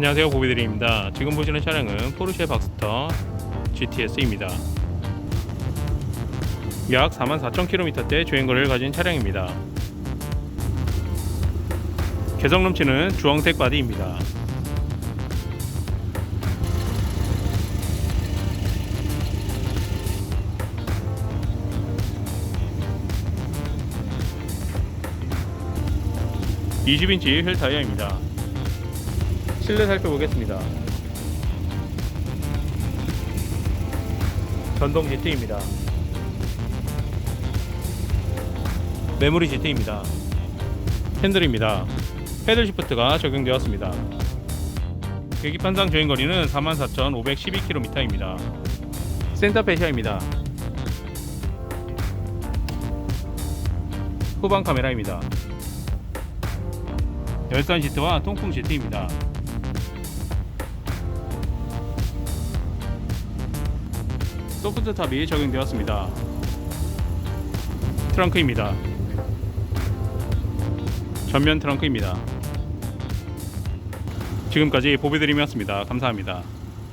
안녕하세요 보비드림입니다. 지금 보시는 차량은 포르쉐 박스터 GTS입니다. 약 44,000km대 주행거리를 가진 차량입니다. 개성 넘치는 주황색 바디입니다. (20인치) 휠 타이어입니다 실내 살펴보겠습니다. 전동 GT입니다. 메모리 GT입니다. 핸들입니다. 패들 시프트가 적용되었습니다. 계기판상 주행거리는 44,512km입니다. 센터페시아입니다. 후방 카메라입니다. 열선 시트와 통풍 시트입니다. 소프트 탑이 적용되었습니다. 트렁크입니다. 전면 트렁크입니다. 지금까지 보비드림이었습니다. 감사합니다.